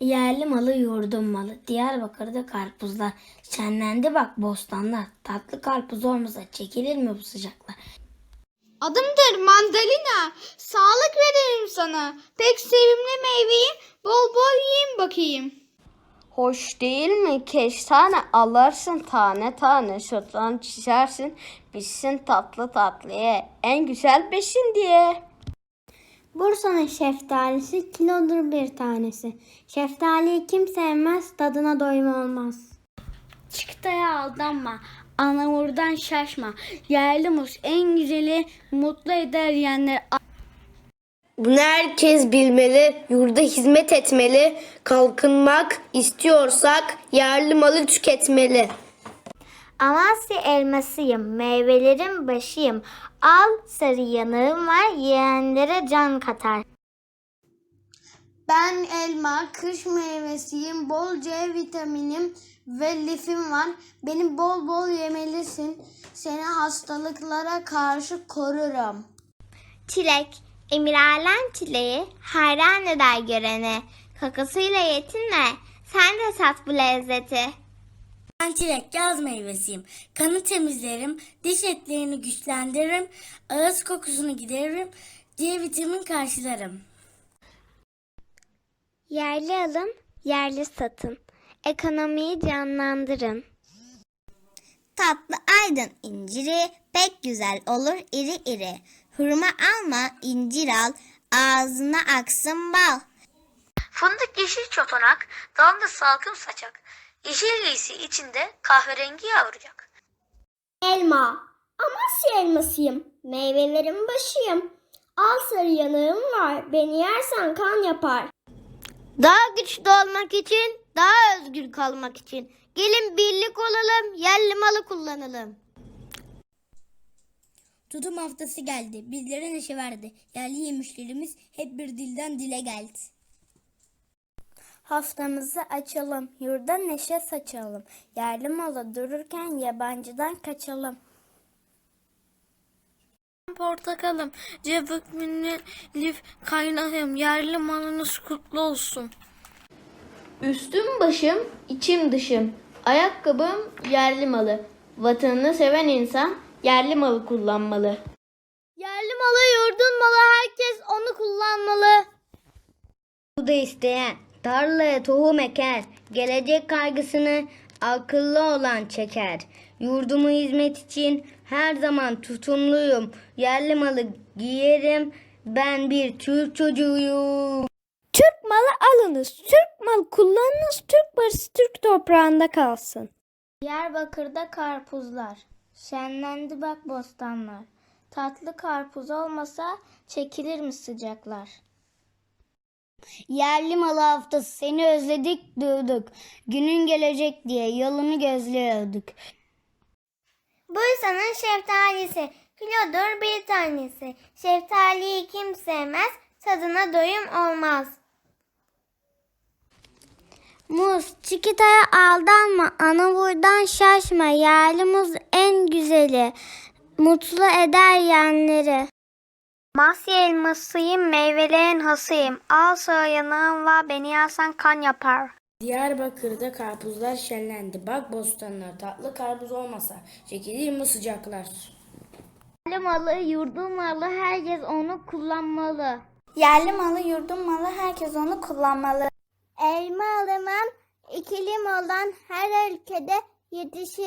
Yerli malı yurdum malı. Diyarbakır'da karpuzlar. Şenlendi bak bostanlar. Tatlı karpuz olmasa çekilir mi bu sıcaklar? Adımdır mandalina. Sağlık veririm sana. Pek sevimli meyveyi bol bol yiyin bakayım. Hoş değil mi? Kestane alırsın tane tane sütlan çizersin. Bitsin tatlı tatlıya en güzel besin diye. Bursa'nın şeftalisi kilodur bir tanesi. Şeftaliyi kim sevmez tadına doyum olmaz. Çıktaya aldanma. Anamurdan şaşma. Yerli muz en güzeli mutlu eder yiyenler. Bunu herkes bilmeli, yurda hizmet etmeli, kalkınmak istiyorsak yerli malı tüketmeli. Amasya elmasıyım, meyvelerin başıyım. Al sarı yanığım var, yiyenlere can katar. Ben elma, kış meyvesiyim. Bol C vitaminim ve lifim var. Beni bol bol yemelisin. Seni hastalıklara karşı korurum. Çilek, emir alem çileği, hayran eder görene. Kakasıyla yetinme, sen de tat bu lezzeti. Ben çilek yaz meyvesiyim. Kanı temizlerim. Diş etlerini güçlendiririm. Ağız kokusunu gideririm. C vitamin karşılarım. Yerli alın, yerli satın. Ekonomiyi canlandırın. Tatlı aydın inciri pek güzel olur iri iri. Hurma alma incir al ağzına aksın bal. Fındık yeşil çotanak, dalında salkım saçak. Yeşil giysi içinde kahverengi yavrucak. Elma. Amasya elmasıyım. Meyvelerin başıyım. Al sarı yanığım var. Beni yersen kan yapar. Daha güçlü olmak için, daha özgür kalmak için. Gelin birlik olalım, yerli malı kullanalım. Tutum haftası geldi. Bizlere neşe verdi. Yerli yemişlerimiz hep bir dilden dile geldi. Haftamızı açalım. Yurda neşe saçalım. Yerli malı dururken yabancıdan kaçalım. Portakalım, cevik minni lif kaynağım, yerli malınız kutlu olsun. Üstüm başım, içim dışım. Ayakkabım yerli malı. Vatanını seven insan yerli malı kullanmalı. Yerli malı, yurdun malı, herkes onu kullanmalı. Bu da isteyen tarlaya tohum eker. Gelecek kaygısını akıllı olan çeker. Yurdumu hizmet için her zaman tutumluyum. Yerli malı giyerim. Ben bir Türk çocuğuyum. Türk malı alınız. Türk malı kullanınız. Türk parası Türk toprağında kalsın. Diyarbakır'da karpuzlar. Şenlendi bak bostanlar. Tatlı karpuz olmasa çekilir mi sıcaklar? Yerli malı haftası seni özledik duyduk. Günün gelecek diye yolunu gözlüyorduk. Bursa'nın şeftalisi. Kilodur bir tanesi. Şeftaliyi kim sevmez, tadına doyum olmaz. Muz, çikitaya aldanma, anavurdan şaşma. Yerli muz en güzeli, mutlu eder yenleri. Masya elmasıyım, meyvelerin hasıyım. Al sıra yanağım var, beni yersen kan yapar. Diyarbakır'da karpuzlar şenlendi. Bak bostanlar tatlı karpuz olmasa çekilir mi sıcaklar? Yerli malı, yurdum malı, herkes onu kullanmalı. Yerli malı, yurdun malı, herkes onu kullanmalı. Elma alımın ikili olan her ülkede yetişir.